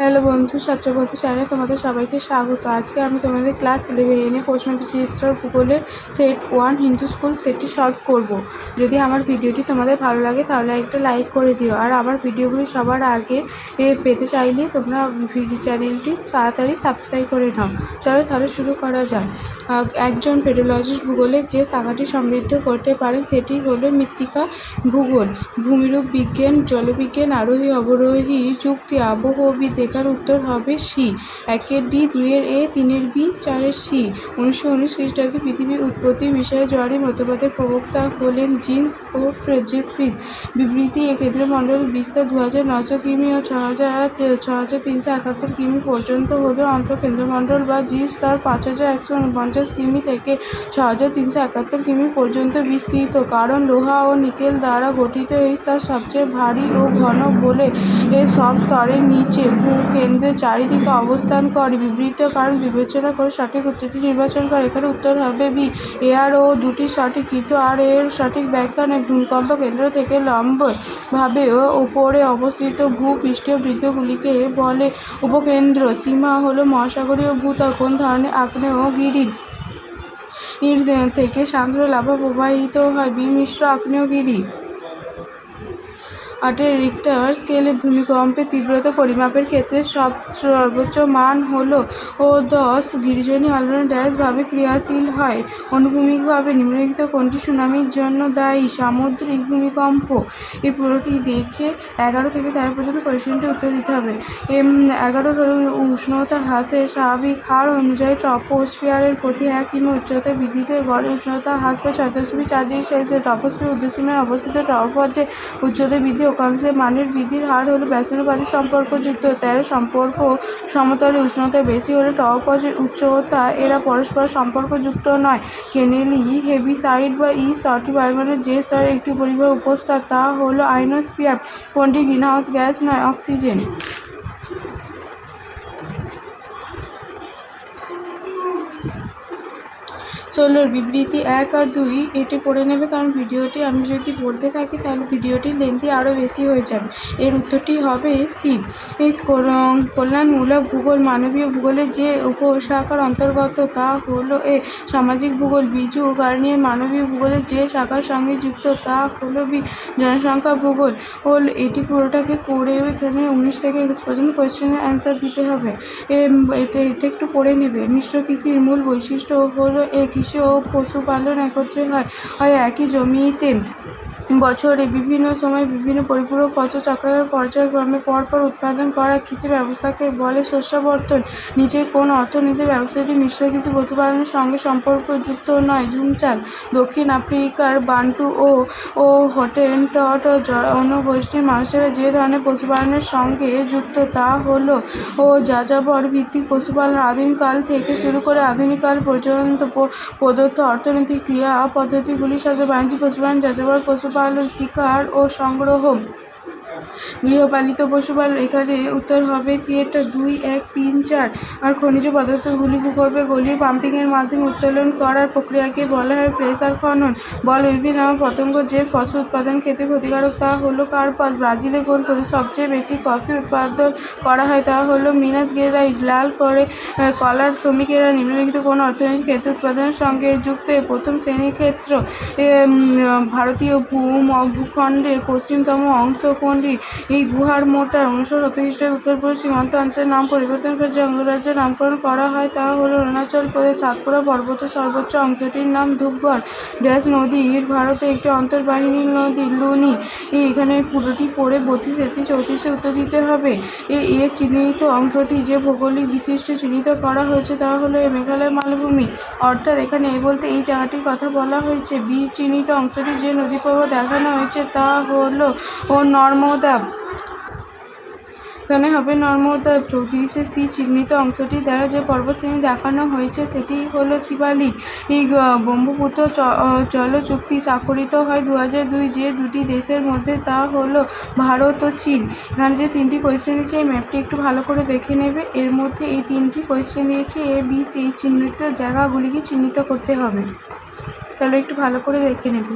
Hello বন্ধু ছাত্রবন্ধু চ্যানেলে তোমাদের সবাইকে স্বাগত। আজকে আমি তোমাদের ক্লাস ইলেভেনে প্রশ্ন বিচিত্র ভূগোলের সেট ওয়ান হিন্দু স্কুল সেটটি সলভ করব। যদি আমার ভিডিওটি তোমাদের ভালো লাগে তাহলে একটা লাইক করে দিও। আর আমার ভিডিওগুলি সবার আগে পেতে চাইলে তোমরা ভিডিও চ্যানেলটি তাড়াতাড়ি সাবস্ক্রাইব করে নাও। চলো তাহলে শুরু করা আহ, একজন পেডোলজিস্ট ভূগোলের যে শাখাটি সমৃদ্ধ করতে পারেন সেটি হলো মৃত্তিকা ভূগোল। ভূমিরূপ বিজ্ঞান জলবিজ্ঞান আরোহী অবরোহী যুক্তি আবহবিদ লেখার উত্তর হবে সি। একের ডি দুইয়ের এ তিনের বি চারের সি। উনিশশো উনিশ খ্রিস্টাব্দে পৃথিবীর উৎপত্তির বিষয়ে জোয়ারি মতবাদের প্রবক্তা হলেন জিন্স ও ফ্রেজেফ্রিজ বিবৃতি এ কেন্দ্রমণ্ডল বিস্তার দু হাজার নশো কিমি ও ছ হাজার ছ হাজার তিনশো একাত্তর কিমি পর্যন্ত হলেও অন্তঃকেন্দ্রমণ্ডল বা জি স্তর পাঁচ হাজার একশো উনপঞ্চাশ কিমি থেকে ছ হাজার তিনশো একাত্তর কিমি পর্যন্ত বিস্তৃত। কারণ লোহা ও নিকেল দ্বারা গঠিত এই স্তর সবচেয়ে ভারী ও ঘন বলে সব স্তরের নিচে। ভূকেন্দ্রের চারিদিকে অবস্থান করে। বিবৃত কারণ বিবেচনা করে সঠিক উত্তরটি নির্বাচন করে। এখানে উত্তর হবে বি এয়ার ও দুটি সঠিক, কিন্তু আর এর সঠিক ব্যাখ্যা নেই। ভূমিকম্প কেন্দ্র থেকে লম্বভাবে উপরে অবস্থিত ভূপৃষ্ঠীয় বৃত্তগুলিকে বলে উপকেন্দ্র। সীমা হলো মহাসাগরীয় ভূত্বক কোন ধরনের আগ্নেয়গিরি থেকে সান্দ্র লাভা প্রবাহিত হয়। বিমিশ্র আগ্নেয়গিরি আটের রিক্টার স্কেলে ভূমিকম্পের তীব্রতা পরিমাপের ক্ষেত্রে সব সর্বোচ্চ মান হলো ও দশ। গিরিজনী আলোড়ন ড্যাশভাবে ক্রিয়াশীল হয়। অনুভূমিকভাবে নিম্নলিখিত কোনটি সুনামির জন্য দায়ী? সামুদ্রিক ভূমিকম্প। এই পুরোটি দেখে এগারো থেকে তেরো পর্যন্ত কোয়েশ্চেনটি উত্তর দিতে হবে। এগারো হলো উষ্ণতা হ্রাসের স্বাভাবিক হার অনুযায়ী ট্রপোস্ফিয়ারের প্রতি এক কিমি উচ্চতা বৃদ্ধিতে গড়ে উষ্ণতা হ্রাস পায় ছয় দশমিক চার ডিগ্রি সেলসিয়াস। ট্রপোস্ফিয়ার উদ্দেশ্যময় অবস্থিত ট্রপোজে উচ্চতা বৃদ্ধি অক্ষাংশের মানের বৃদ্ধির হার হলো ব্যস্তানুপাতিক সম্পর্কযুক্ত তেরো সম্পর্ক সমতলে উষ্ণতা বেশি হলে টপজের উচ্চতা এরা পরস্পর সম্পর্কযুক্ত নয়। কেনেলি, হেভিসাইড বা ই স্তরটি বায়ুমণ্ডলের যে স্তরে একটি পরিবার উপস্থিত তা হলো আইনোস্ফিয়ার। কোনটি গ্রিনহাউস গ্যাস নয়, অক্সিজেন? ষোলোর বিবৃতি এক আর দুই এটি পড়ে নেবে, কারণ ভিডিওটি আমি যদি বলতে থাকি, তাহলে ভিডিওটির লেন্থি আরও বেশি হয়ে যাবে। এর উত্তরটি হবে সি কল্যাণমূলক ভূগোল, মানবীয় ভূগোলের যে উপশাখার অন্তর্গত, তা হলো এ, সামাজিক ভূগোল, বিজু গার্নিয়ার মানবীয় ভূগোলের যে শাখার সঙ্গে যুক্ত, তা হলো বি জনসংখ্যা ভূগোল। ওল এটি পুরোটাকে পড়ে এখানে উনিশ থেকে একুশ পর্যন্ত কোয়েশ্চেনের অ্যান্সার দিতে হবে। এটা একটু পড়ে নেবে। মিশ্র কৃষির মূল বৈশিষ্ট্য হলো এ, কৃষি ও পশুপালন একত্রে হয় একই জমিতে। বছরে বিভিন্ন সময় বিভিন্ন পরিপূরক ফসল চক্রাকার পর্যায়ক্রমে পরপর উৎপাদন করা কৃষি ব্যবস্থাকে বলে শস্যাবর্তন। নিচের কোন অর্থনীতি ব্যবস্থাটি মিশ্র কৃষি পশুপালনের সঙ্গে সম্পর্কযুক্ত নয়। ঝুমচাল দক্ষিণ আফ্রিকার বান্টু ও ও হটেনটট জনগোষ্ঠীর মানুষেরা যে ধরনের পশুপালনের সঙ্গে যুক্ত তা হলো ও যাযাবর ভিত্তিক পশুপালন। আদিমকাল থেকে শুরু করে আধুনিককাল পর্যন্ত প্রদত্ত অর্থনৈতিক ক্রিয়া পদ্ধতিগুলির সাথে বাণিজ্যিক পশুপালন, যাযাবর পশুপালন শিকার ও সংগ্রহ গৃহপালিত পশুপালন, এখানে উত্তর হবে সি এটা দুই, এক, তিন, চার। আর খনিজ পদার্থগুলি ভূগর্ভে গলিয়ে পাম্পিংয়ের মাধ্যমে উত্তোলন করার প্রক্রিয়াকে বলা হয় প্রেসার খনন। বল বিভিন্ন পতঙ্গ যে ফসল উৎপাদন ক্ষেত্রে ক্ষতিকারক, তা হলো কার্পাস ব্রাজিলে কোন সবচেয়ে বেশি কফি উৎপাদন করা হয় তা হলো মিনাস গেরাইস লাল করে কলার শ্রমিকেরা নিম্নলিখিত কোন অর্থনৈতিক ক্ষেত্র উৎপাদনের সঙ্গে যুক্ত প্রথম শ্রেণির ক্ষেত্র ভারতীয় ভূম ভূখণ্ডের পশ্চিমতম অংশ কোনটি এই গুহার মোটা উনিশশো সত্তর উত্তর পূর্ব সীমান্ত অঞ্চলের নাম পরিবর্তন করে যে অঙ্গরাজ্যের নামকরণ করা হয় তা হলো অরুণাচল প্রদেশ, সাতপুরা পর্বতের সর্বোচ্চ অংশটির নাম ধূপগড়। ড্যাশ নদীর ভারতে একটি অন্তর্বাহিনী নদী, লুনি। এখানে পুরোটি পড়ে বত্রিশ, তেত্রিশ, চৌত্রিশে উত্তর দিতে হবে। এ এর চিহ্নিত অংশটি যে ভৌগোলিক বিশিষ্ট চিহ্নিত করা হয়েছে তা হলো মেঘালয় মালভূমি। অর্থাৎ এখানে এ বলতে এই জায়গাটির কথা বলা হয়েছে। বি চিহ্নিত অংশটি যে নদী প্রবাহ দেখানো হয়েছে তা হলো ও নর্মদা এখানে হবে নর্মদা চৌত্রিশে সি চিহ্নিত অংশটি। দ্বারা যে পর্বতশ্রেণী দেখানো হয়েছে, সেটি হলো শিবালিক। ব্রহ্মপুত্র জল চুক্তি স্বাক্ষরিত হয় দু দুই যে দুটি দেশের মধ্যে, তা হলো ভারত ও চীন। এখানে যে তিনটি কোয়েশ্চেন দিয়েছে এই ম্যাপটি একটু ভালো করে দেখে নেবে। এর মধ্যে এই তিনটি কোয়েশ্চেন দিয়েছে এ বি সি চিহ্নিত জায়গাগুলিকে চিহ্নিত করতে হবে। তাহলে একটু ভালো করে দেখে নেবে।